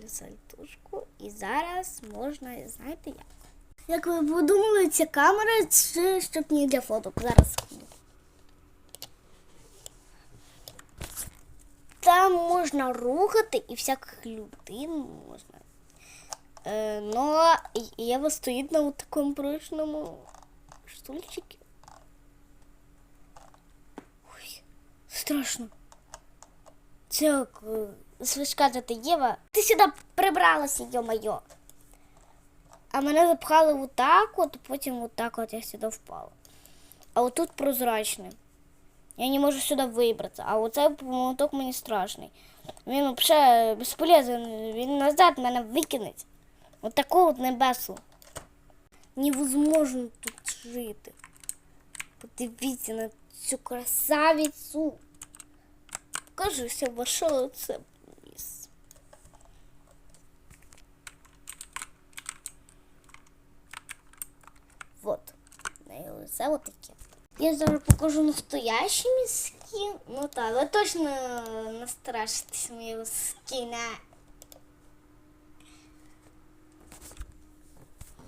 далі сальтушку. І зараз можна, знаєте як? Як ви подумали, ця камера це щоб не для фото. Зараз. Там можна рухати і всяких людей можна. Е, но Єва стоїть на такому прочному штульчику. Ой, страшно. Це е, скажете, Єва, ти сюди прибралася, йо-моє. А мене запхали в так от, потім отак от я сюди впала. А отут прозрачне. Я не можу сюди вибратися, а оцей молоток мені страшний. Він взагалі безполезний, він назад мене викине. От таку от небесу. Невозможно тут жити. Подивіться на цю красавицю. Кажуся, ваше це В неї лице от таке. Я зараз покажу настоящий мій скін. Ну так, ви точно настрашитесь моєго скіна.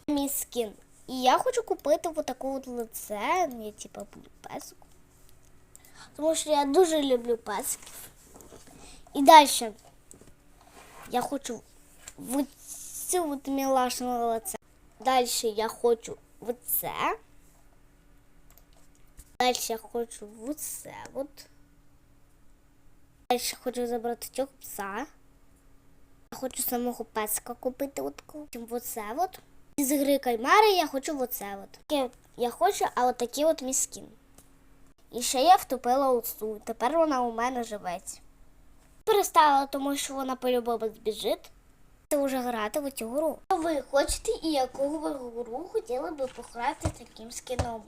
Мій скін. І я хочу купити вот таке от лице. Ну, Я типа буду песику. Тому що я дуже люблю песиків. І далі я хочу вот цю от мілашного лице. Далі я хочу вот це. Далі я хочу вот це от. Далі хочу забрати цього пса. Я хочу самого песика купити от. Потім оце от. Із гри кальмари я хочу оце от. Я хочу, а от такі от мій скін. І ще я втопила оцю. Тепер вона у мене живеться. Перестала, тому що вона по-любому збіжить. Це вже грати в цю гру. Що ви хочете і яку ви гру хотіли би пограти таким скіном?